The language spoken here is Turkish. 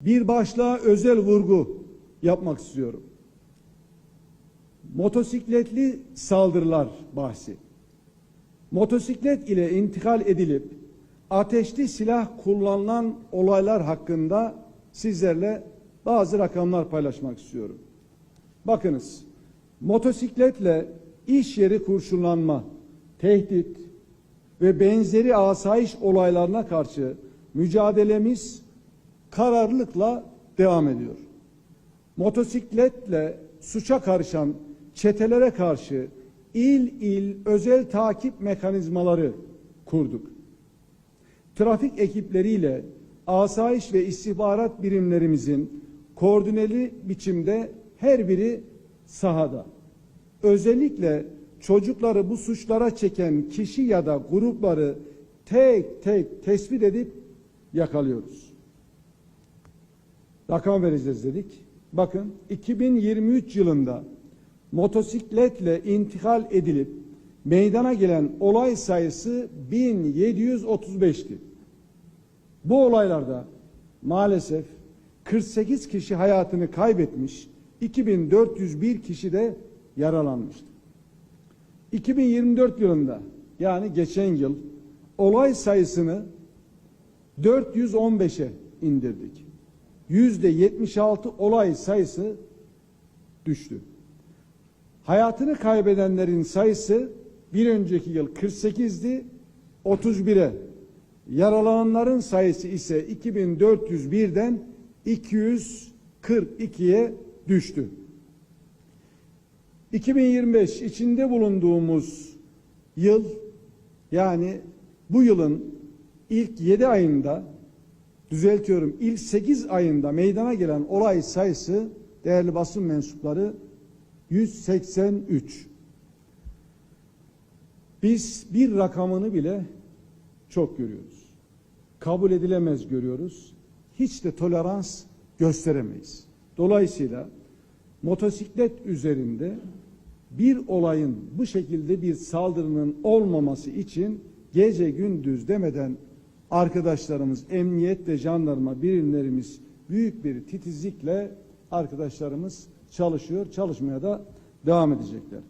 bir başlığa özel vurgu yapmak istiyorum. Motosikletli saldırılar bahsi. Motosiklet ile intikal edilip ateşli silah kullanılan olaylar hakkında sizlerle bazı rakamlar paylaşmak istiyorum. Bakınız, motosikletle iş yeri kurşunlanma, tehdit ve benzeri asayiş olaylarına karşı mücadelemiz kararlılıkla devam ediyor. Motosikletle suça karışan çetelere karşı il il özel takip mekanizmaları kurduk. Trafik ekipleriyle asayiş ve istihbarat birimlerimizin koordineli biçimde her biri sahada. Özellikle çocukları bu suçlara çeken kişi ya da grupları tek tek tespit edip yakalıyoruz. Rakam vereceğiz dedik. Bakın 2023 yılında motosikletle intikal edilip meydana gelen olay sayısı 1735'ti. Bu olaylarda maalesef 48 kişi hayatını kaybetmiş, 2401 kişi de yaralanmıştı. 2024 yılında yani geçen yıl olay sayısını 415'e indirdik. Yüzde 76 olay sayısı düştü. Hayatını kaybedenlerin sayısı bir önceki yıl 48'di, 31'e. Yaralananların sayısı ise 2401'den 242'ye düştü. 2025 içinde bulunduğumuz yıl yani bu yılın ilk 7 ayında düzeltiyorum ilk 8 ayında meydana gelen olay sayısı değerli basın mensupları 183. Biz bir rakamını bile çok görüyoruz. Kabul edilemez görüyoruz. Hiç de tolerans gösteremeyiz. Dolayısıyla motosiklet üzerinde bir olayın bu şekilde bir saldırının olmaması için gece gündüz demeden arkadaşlarımız emniyet ve jandarma birimlerimiz büyük bir titizlikle arkadaşlarımız çalışıyor, çalışmaya da devam edecekler.